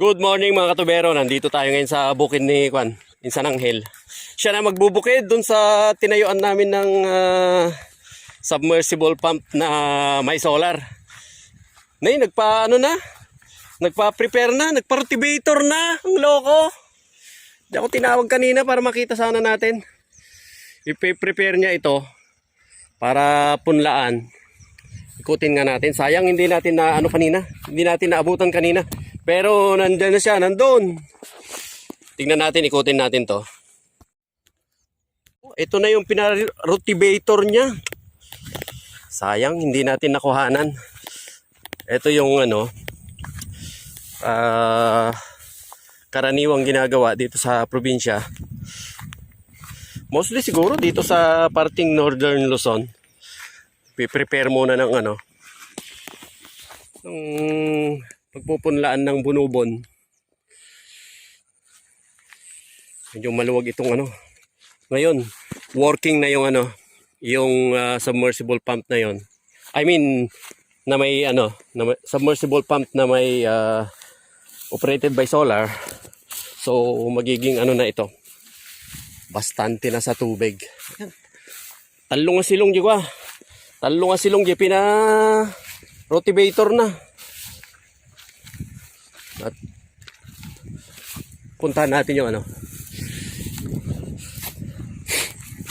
Good morning mga katubero. Nandito tayo ngayon sa bukid ni Kwan, Insan Anghel. Siya na magbubukid dun sa tinayuan namin ng ah, submersible pump na may solar. Nay, nagpa ano na? Nagpa-prepare na, nagpa-rotivator na. Ang loko. Di ako tinawag kanina para makita sana natin. I-prepare niya ito para punlaan. Ikutin nga natin. Sayang hindi natin na ano kanina. Hindi natin naabutan kanina. Pero nandyan na siya, nandun. Tingnan natin, ikutin natin to. Oh, Ito na yung pinarutivator niya. Sayang, hindi natin nakuhanan. Ito yung ano, ah, karaniwang ginagawa dito sa probinsya. Mostly siguro dito sa parting northern Luzon. Piprepare muna ng ano, ng pagpupunlaan ng bunubon. Medyo maluwag itong ano. Ngayon, working na yung ano, yung ah, submersible pump na yon. I mean, na may ano, na may, submersible pump na may ah, operated by solar. So, magiging ano na ito. Bastante na sa tubig. Talong silong di ba? Talong nga silong di pina rotivator na. At puntahan natin yung ano.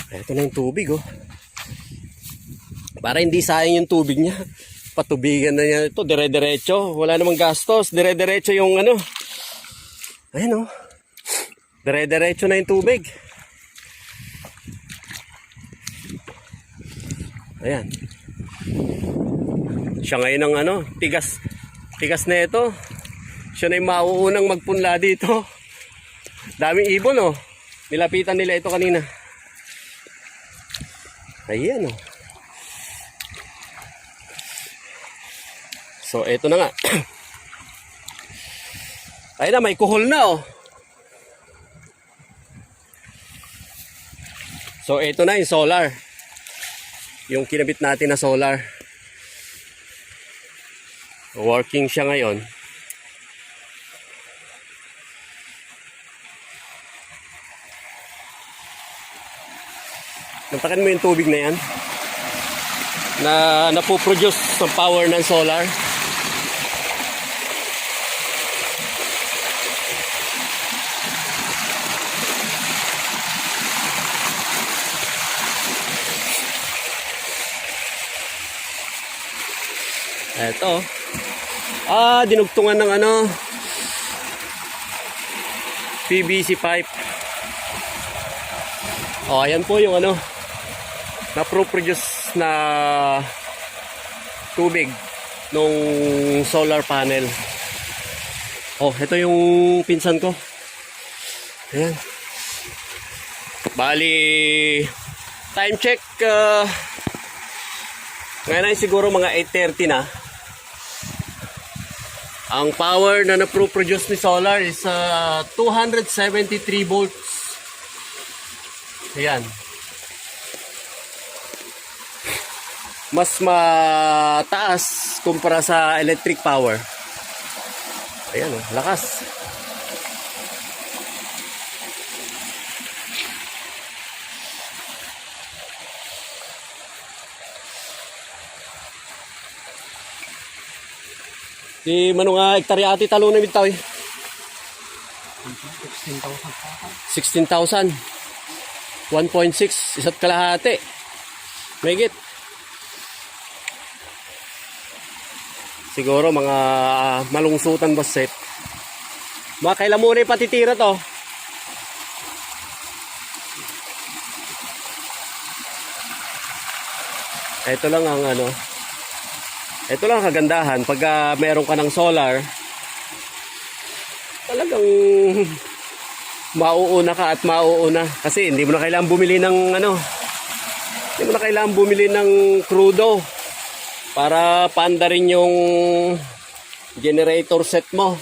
Ito na yung tubig oh. Para hindi sayang yung tubig niya. Patubigan na niya ito, dire-diretso. Wala namang gastos, dire-diretso yung ano. Ayan oh. Dire-diretso na yung tubig. Ayan. Siya ngayon ang ano, tigas, tigas na ito. Siya na yung mauunang magpunla dito. Daming ibon oh. Nilapitan nila ito kanina. Ayan oh. So, eto na nga. Ayun na, may kuhol na oh. So, eto na yung solar. Yung kinabit natin na solar. Working siya ngayon. Nantakan mo yung tubig na yan na napoproduce ng power ng solar. Eto. Ah, dinugtungan ng ano PVC pipe. Oh, ayan po yung ano na-produce na tubig nung solar panel. Oh, ito yung pinsan ko. Ayan. Bali, time check, uh, ngayon ay siguro mga 8.30 na. Ang power na na-produce ni solar is uh, 273 volts. Ayan. Mas mataas kumpara sa electric power. Ayan oh, lakas. Di mano nga hektarya ati talo na bitaw eh. 16,000. 1.6 isa't kalahati. Megit. Siguro mga malungsutan ba set. Mga kailan muna yung patitira to? Ito lang ang ano. Ito lang ang kagandahan. Pag ah, meron ka ng solar, talagang mauuna ka at mauuna. Kasi hindi mo na kailangan bumili ng ano, hindi mo na kailangan bumili ng crudo para panda rin yung generator set mo.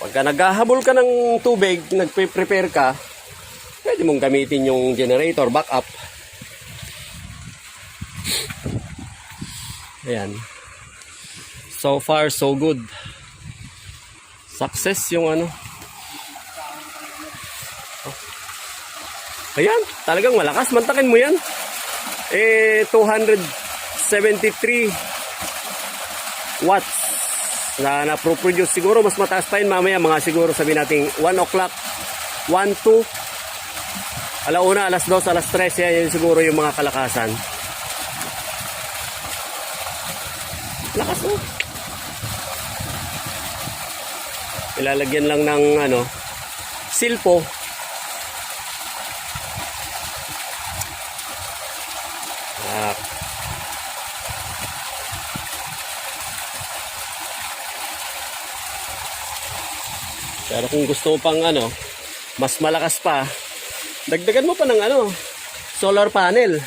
Pagka naghahabol ka ng tubig, nagpe-prepare ka, pwede mong gamitin yung generator backup. Ayan. So far, so good. Success yung ano. Oh. Ayan, talagang malakas. Mantakin mo yan. Eh, 273 watts na na-produce. Siguro mas mataas pa yun mamaya. Mga siguro sabihin natin 1 o'clock, 1, 2, alauna, alas 2, alas 3. Yan yun siguro yung mga kalakasan. Lakas mo. Ilalagyan lang ng ano, silpo. Pero kung gusto mo pang ano, mas malakas pa, dagdagan mo pa ng ano, solar panel.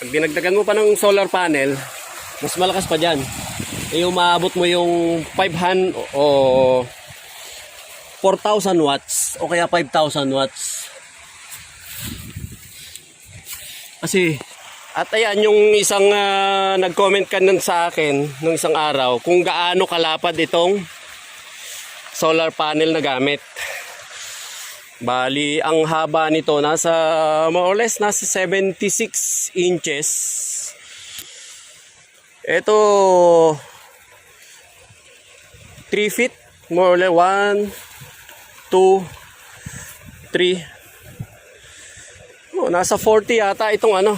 Pag dinagdagan mo pa ng solar panel, mas malakas pa dyan. Eh, umaabot mo yung 500 o 4,000 watts o kaya 5,000 watts. Kasi, at ayan yung isang ah, nag-comment ka nun sa akin nung isang araw kung gaano kalapad itong solar panel na gamit. Bali, ang haba nito nasa more or less nasa 76 inches. Ito 3 feet more or less 1 2 3 Oh, nasa 40 yata itong ano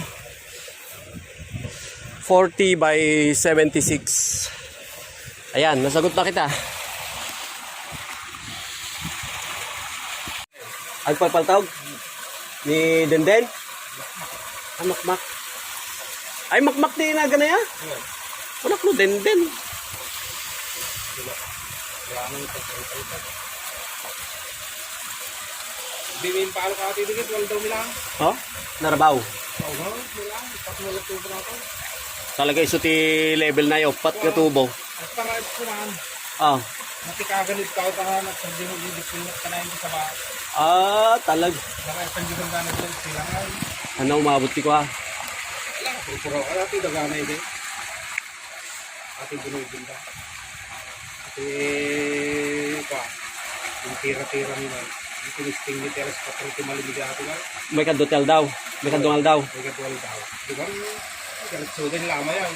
40 by 76 Ayan, nasagot na kita Agpapaltawag ni Denden. Ah, makmak. Ay, makmak di na ganaya? Anak no, Denden. Bimin pa ka titigit, wala daw milang. Ha? Narabaw. Oo, milang. Patuloy ko pa ako. Talaga iso ti level na yung pat nga tubo. At para naman, Ah. matikaganit ka ito ha, nagsandi mo dito pinat ka na sa ba. Ah, talag. Nakaipan dito ka na dyan sila ay. Ano umabot ti ko ha? Wala, puro ka natin, dagana hindi. Ating ginugin ka. Ati, pa, yung tira-tira nila. Yung tinisting ni Teres, patang timalimig natin nga. May kadotel daw. May kadungal daw. May katuwal daw. Di ba? Ganit sudan lama yan.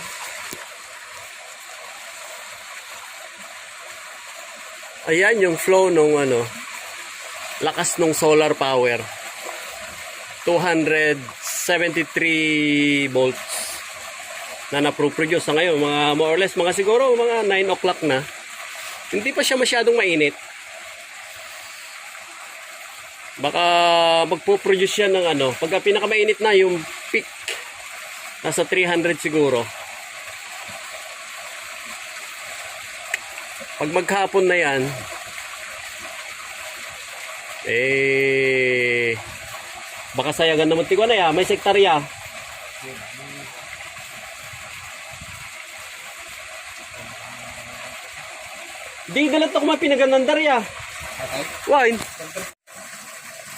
Ayan yung flow nung ano, lakas nung solar power. 273 volts na na-produce sa ngayon. Mga more or less, mga siguro mga 9 o'clock na. Hindi pa siya masyadong mainit. Baka magpo-produce siya ng ano, pagka pinakamainit na yung peak, nasa 300 siguro. Pag maghapon na yan, eh, baka sayagan naman tigwa na ya, may sektarya. Di dalat ako mapinaganandar ya. Wine.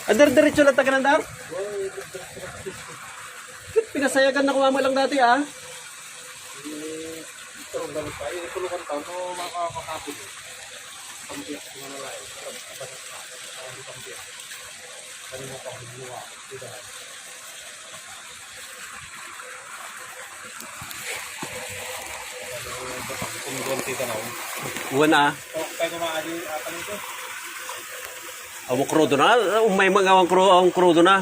Adar diretso lang taganandar? Pinasayagan na kumama lang dati ah. Ito ang gamit pa. Yung tulukan tao, no, makakapit. Pambiyak ka. Hindi pambiyak. Kani mo pa huluwa. Diba? Kumugunti ka na. Uwan ah. Tayo kumaali. Apan ito. Amo krudo na. May mga ang krudo na.